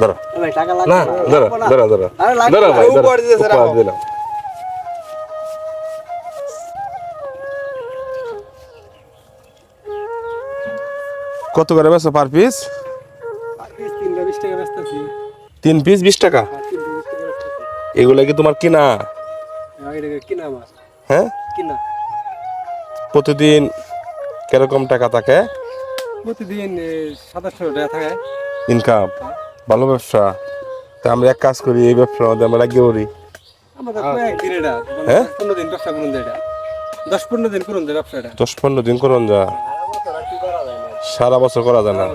ধরো না ধরো ধরো ধরো ধরো ভাই উপহার দিতেছে, উপহার রাখো। দিলাম। কত করে বেছো পার পিস তিন পিস বিশ টাকা? আছি এগুলা কি তোমার কিনা? মাছ হ্যাঁ? প্রতিদিন কীরকম টাকা থাকে? প্রতিদিন সাতাশশো টাকা থাকে। ইনকাম ভালো ব্যবসা। তা আমরা এক কাজ করি এই ব্যবসার মধ্যে আমরা লাগিয়ে পড়ি। আমাদের হ্যাঁ? দশ পনেরো দিন করুন যায় দশ পনেরো দিন করুন যা সারা বছর করা যায় না।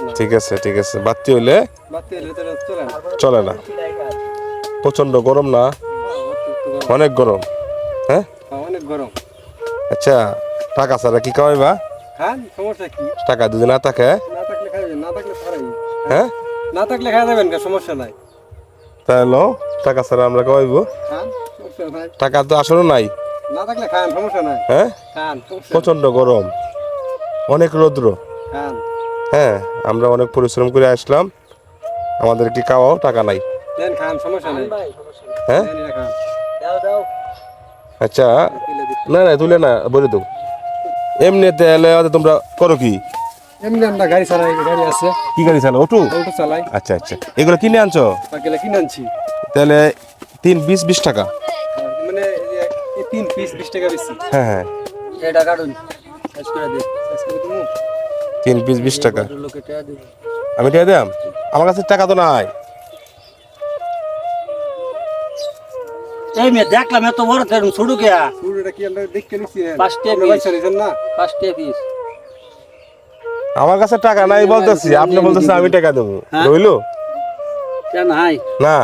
হয়ে। ঠিক আছে ঠিক আছে। বাতি হইলে চলে না। প্রচণ্ড গরম না? অনেক গরম। হ্যাঁ? হ্যাঁ, অনেক গরম। আচ্ছা টাকা ছাড়া কি খাওয়াইবা? সমস্যা কি? টাকা যদি না থাকে না থাকলে খাইবেন না থাকলে খারাই হ্যাঁ? না থাকলে খাওয়া যাবেন সমস্যা নাই। তাহলে টাকা ছাড়া আমরা সমস্যা নাই। টাকা তো আসলে নাই। না থাকলে খান সমস্যা নাই। হ্যাঁ? খান প্রচণ্ড গরম। অনেক রৌদ্র। হ্যাঁ আমরা অনেক পরিশ্রম করে আসলাম। আমাদের কি খাওয়াও টাকা নাই। হ্যাঁ। আচ্ছা না না তুলে না বলে দেবো। এমনিতে এলে তোমরা করো কি? এমনি আমরা গাড়ি চালাই গাড়ি আছে। কি গাড়ি চালো ওটু ওটা চালাই। আচ্ছা আচ্ছা। এগুলো কিনে আনছো? বাকিলা কিনে আনছি। তাহলে তিন বিশ বিশ টাকা। মানে এই যে এই তিন পিস বিশ টাকা বেশি। হ্যাঁ হ্যাঁ। এটা কাটুন। শেষ করে দিন। তিন পিস বিশ টাকা। আমি টাকা দিলাম? আমার কাছে টাকা তো নাই। এই মেয়ে দেখলাম এত বড় ছোট কে কি আমরা দেখতে নিচ্ছি পাঁচটা আমরা piece। পয়সা নিছেন না? পাঁচটা পিস আমার কাছে টাকা নাই বলতেছি। আপনি বলতেছেন আমি টাকা দেবো। হ্যাঁ? রইল? কেন হাই না।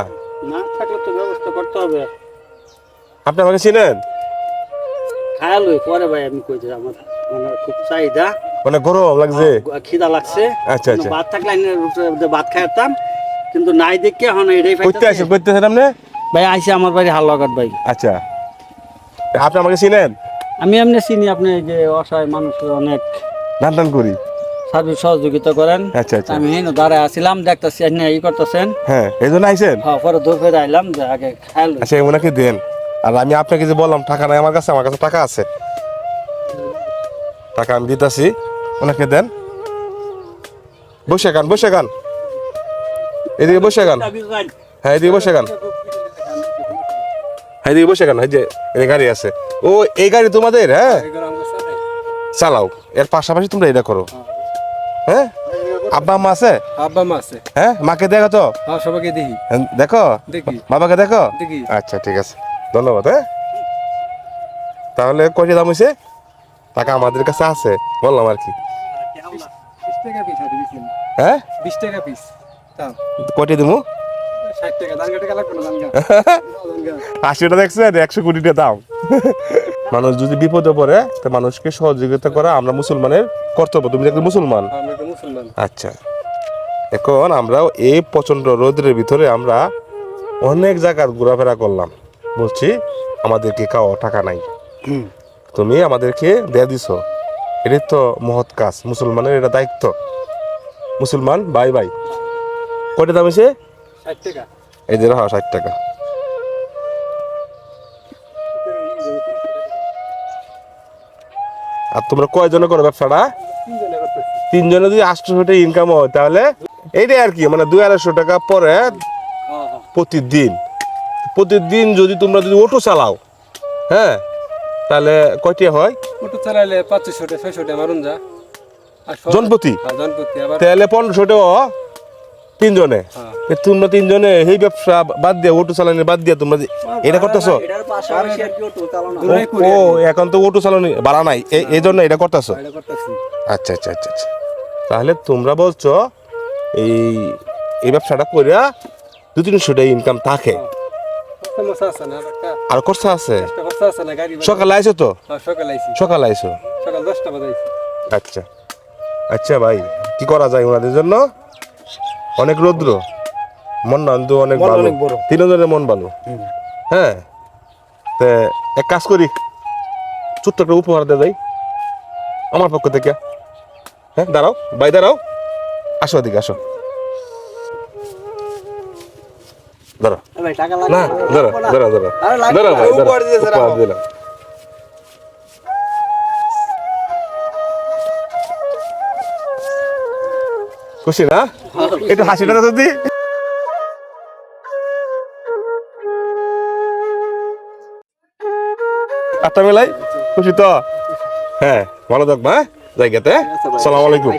না থাকলে তো ব্যবস্থা করতে হবে। আপনি আমাকে চিনেন? খায়াল হই পরে ভাই আমি কইছি আমার মানে খুব চাহিদা। মানে গরম লাগছে? খিদা লাগছে। আচ্ছা, আচ্ছা। ভাত থাকলে ভাত খাইতাম কিন্তু নাই দেখে এখন এটাই করতে পাইতাছি। আসেন করতে আসেন আপনি? ভাই আইসে আমার বাড়ি হালুয়াঘাট ভাই। আচ্ছা। আপনি আমাকে চিনেন? আমি এমনি চিনি আপনি যে অসহায় মানুষ অনেক ধান টান করি। সার্ভিস সহযোগিতা করেন। আচ্ছা আচ্ছা। আমি হেন দাঁড়ায় আসছিলাম দেখতেছি আপনি ই করতেছেন। হ্যাঁ এই জন্য আইসেন হ্যাঁ পরে দূর ফেরে আইলাম যে আগে খাইল আচ্ছা ওনাকে দেন। আর আমি আপনাকে যে বললাম টাকা নাই আমার কাছে আমার কাছে টাকা আছে। টাকা আমি দিতেছি ওনাকে দেন। বসে গান বসে গান এদিকে বসে গান হ্যাঁ এদিকে বসে গান এদিকে বসে কেন? এই যে এই গাড়ি আছে। ও এই গাড়ি তোমাদের হ্যাঁ? চালাও। এর পাশাপাশি তোমরা এটা করো। হ্যাঁ? আব্বা আম্মা আছে? আব্বা মা আছে। হ্যাঁ? মাকে দেখো তো? হ্যাঁ সবাইকে দেখি। হ্যাঁ, দেখো? দেখি। বাবাকে দেখো? দেখি। আচ্ছা ঠিক আছে। ধন্যবাদ হ্যাঁ? তাহলে কয়টি দাম হয়েছে টাকা আমাদের কাছে আছে বললাম আর কি। হ্যাঁ? বিশ টাকা পিস। কয়টি দিমু? আশিটা দেখছেন একশো কোটিটা দাম মানুষ যদি বিপদে পড়ে তো মানুষকে সহযোগিতা করা আমরা মুসলমানের কর্তব্য। তুমি মুসলমান? আমরা তো মুসলমান। আচ্ছা। এখন আমরা এই প্রচণ্ড রোদের ভিতরে আমরা অনেক জায়গার ঘোরাফেরা করলাম। বলছি আমাদেরকে কাও টাকা নাই। তুমি আমাদেরকে দেয়া দিছ। এটাই তো মহৎ কাজ। মুসলমানের এটা দায়িত্ব। মুসলমান বাই বাই। কয়টা দাম টাকা এই যে রাখা ষাট টাকা। আর তোমরা কয়জনে করো ব্যবসাটা? তিনজনে যদি আটশো টাকা ইনকাম হয় তাহলে এইটাই আর কি মানে দুই আড়াইশো টাকা পরে প্রতিদিন। প্রতিদিন যদি তোমরা যদি অটো চালাও হ্যাঁ তাহলে কয়টি হয়? চালাইলে পাঁচশো টাকা ছয়শো টাকা মারুন যা। জনপ্রতি? হ্যাঁ, তাহলে পনেরোশো টাকা তিনজনে। হ্যাঁ। তোমরা তিনজনে এই ব্যবসা বাদ দিয়ে অটো চালানি বাদ দিয়ে তোমরা এটা করতেছো? ও এখন তো অটো চালানি বাড়া নাই। এই- এই জন্য এটা করতেছো? এটা করতেছি। আচ্ছা আচ্ছা আচ্ছা আচ্ছা। তাহলে তোমরা বলছো এই এই ব্যবসাটা করিয়া দু তিনশো টাকা ইনকাম থাকে। না? আর খরচা আছে। সকালে আইছো তো? হ্যাঁ, সকালে আইছি। সকালে আইছো? সকাল দশটা আচ্ছা। আচ্ছা ভাই কি করা যায় ওনাদের জন্য? অনেক রৌদ্র। মন না অনেক ভালো। তিনজনের মন ভালো। হ্যাঁ? তে এক কাজ করি ছোট্ট একটা উপহার দেয় যাই আমার পক্ষ থেকে। হ্যাঁ দাঁড়াও ভাই দাঁড়াও। আসো এদিকে আসো। টাকা না আরে লাগবে ধরো না। ভাই উপহার। দিলাম। খুশি না? একটু হাসিটা তো আটটা মেলাই খুশি তো? হ্যাঁ ভালো থাকবা হ্যাঁ? জায়গাতে সালাম আলাইকুম।